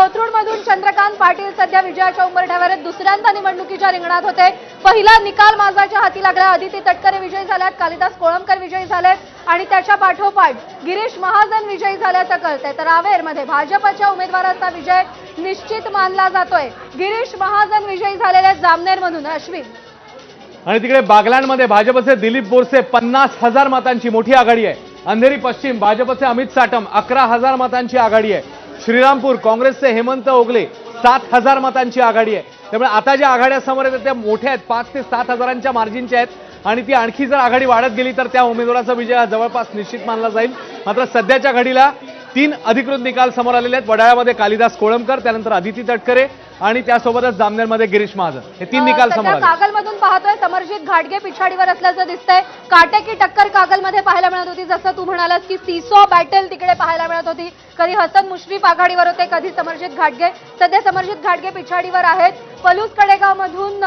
कोथरूडमधून चंद्रकांत पाटील सध्या विजयाच्या उंबरठ्यावर दुसऱ्यांदा निवडणुकीच्या रिंगणात होते. पहिला निकाल माझाच्या हाती लागला. अदिती तटकरे विजयी झाल्यात कालिदास कोळंबकर विजयी झालेत आणि त्याच्या पाठोपाठ गिरीश महाजन विजयी झाल्याचं कळतंय तर रावेरमध्ये भाजपच्या उमेदवाराचा विजय निश्चित मानला जातोय. गिरीश महाजन विजयी झालेले जामनेरमधून अश्विन. आणि तिकडे बागलांडमध्ये भाजपचे दिलीप बोरसे पन्नास हजार मतांची मोठी आघाडी आहे. अंधेरी पश्चिम भाजपचे अमित साटम अकरा हजार मतांची आघाडी आहे. श्रीरामपूर काँग्रेसचे हेमंत ओगले सात हजार मतांची आघाडी आहे. त्यामुळे आता ज्या आघाड्या समोर येतात त्या मोठ्या आहेत. पाच ते सात हजारांच्या मार्जिनच्या आहेत. आणि ती आणखी जर आघाडी वाढत गेली तर त्या उमेदवाराचा विजय हा जवळपास निश्चित मानला जाईल. मात्र सध्याच्या घडीला तीन अधिकृत निकाल समोर आलेले आहेत. वडाळ्यामध्ये कालिदास कोळंबकर त्यानंतर अदिती तटकरे आणि त्यासोबतच जामनेरमध्ये गिरीश महाजन. हे तीन निकाल समोर कागलमधून पाहतोय समरजित घाटगे पिछाडीवर असल्याचं दिसतंय. काटेकी टक्कर कागलमध्ये पाहायला मिळत होती. जसं तू म्हणालास की सीसो बॅटल तिकडे पाहायला मिळत होती. कधी हसन मुश्रीफ आघाडीवर होते कधी समरजित घाटगे. सध्या समरजित घाटगे पिछाडीवर आहेत. पलूस कडेगावमधून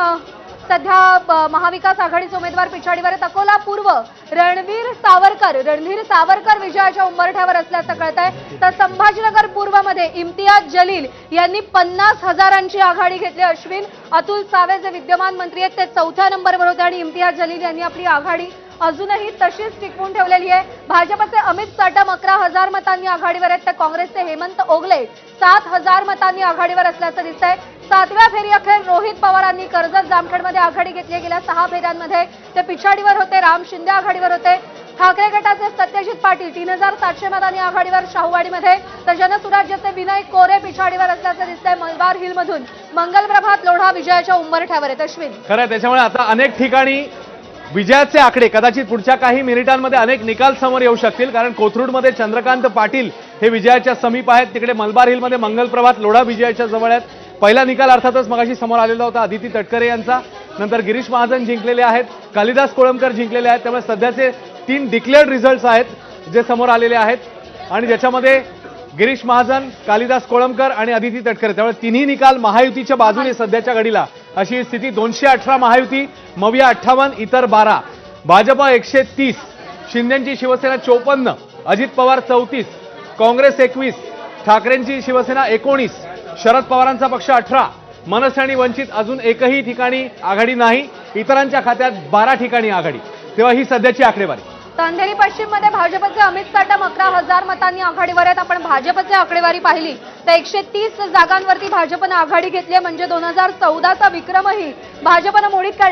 सध्या महाविकास आघाडीचे उमेदवार पिछाडीवर आहेत. अकोला पूर्व रणवीर सावरकर रणधीर सावरकर विजयाच्या उंबरठ्यावर असल्याचं कळत आहे तर संभाजीनगर पूर्वमध्ये इम्तियाज जलील यांनी पन्नास हजारांची आघाडी घेतली. अश्विन अतुल सावे जे विद्यमान मंत्री आहेत ते चौथ्या नंबरवर होते आणि इम्तियाज जलील यांनी आपली आघाडी अजूनही तशीच टिकवून ठेवलेली आहे. भाजपचे अमित साटम अकरा हजार मतांनी आघाडीवर आहेत. तर काँग्रेसचे हेमंत ओगले सात हजार मतांनी आघाडीवर असल्याचं दिसतंय. सातव्या फेरी अखेर रोहित पवारांनी कर्जत जामखेडमध्ये आघाडी घेतली. गेल्या सहा फेऱ्यांमध्ये ते पिछाडीवर होते. राम शिंदे आघाडीवर होते. ठाकरे गटाचे सत्यजित पाटील तीन हजार सातशे मतांनी आघाडीवर शाहूवाडीमध्ये. तर जनसुराज्याचे विनय कोरे पिछाडीवर असल्याचं दिसतंय मलबार हिलमधून. मंगलप्रभात लोढा विजयाच्या उंबरठ्यावर आहेत अश्विन खरं त्याच्यामुळे आता अनेक ठिकाणी विजयाचे आकडे कदाचित पुढच्या काही मिनिटांमध्ये अनेक निकाल समोर येऊ शकतील. कारण कोथरूडमध्ये चंद्रकांत पाटील हे विजयाच्या समीप आहेत. तिकडे मलबार हिलमध्ये मंगलप्रभात लोढा विजयाच्या जवळ आहेत. पहिला निकाल अर्थातच मगाशी समोर आलेला होता अदिती तटकरे यांचा. नंतर गिरीश महाजन जिंकलेले आहेत. कालिदास कोळंबकर जिंकलेले आहेत. त्यामुळे सध्याचे तीन डिक्लेअर्ड रिझल्ट्स आहेत जे समोर आलेले आहेत. आणि ज्याच्यामध्ये गिरीश महाजन कालिदास कोळंबकर आणि अदिती तटकरे. त्यामुळे तिन्ही निकाल महायुतीच्या बाजूने सध्याच्या घडीला. अशी स्थिती दोनशे अठरा महायुती मविया अठ्ठावन्न इतर बारा. भाजपा एकशे तीस शिंदेची शिवसेना चोपन्न अजित पवार चौतीस काँग्रेस एकवीस ठाकरेंची शिवसेना एकोणीस शरद पवारांचा पक्ष अठरा. मनसे आणि वंचित अजून एकही ठिकाणी आघाडी नाही. इतरांच्या खात्यात बारा ठिकाणी आघाडी. तेव्हा ही सध्याची आकडेवारी. तर पश्चिममध्ये भाजपचे अमित साटम अकरा हजार मतांनी आघाडीवर आहेत. आपण भाजपची आकडेवारी पाहिली. तर एकशे तीस जागांवरती भाजपनं आघाडी घेतली आहे. म्हणजे दोन हजार चौदाचा विक्रमही भाजपनं मोडीत काढला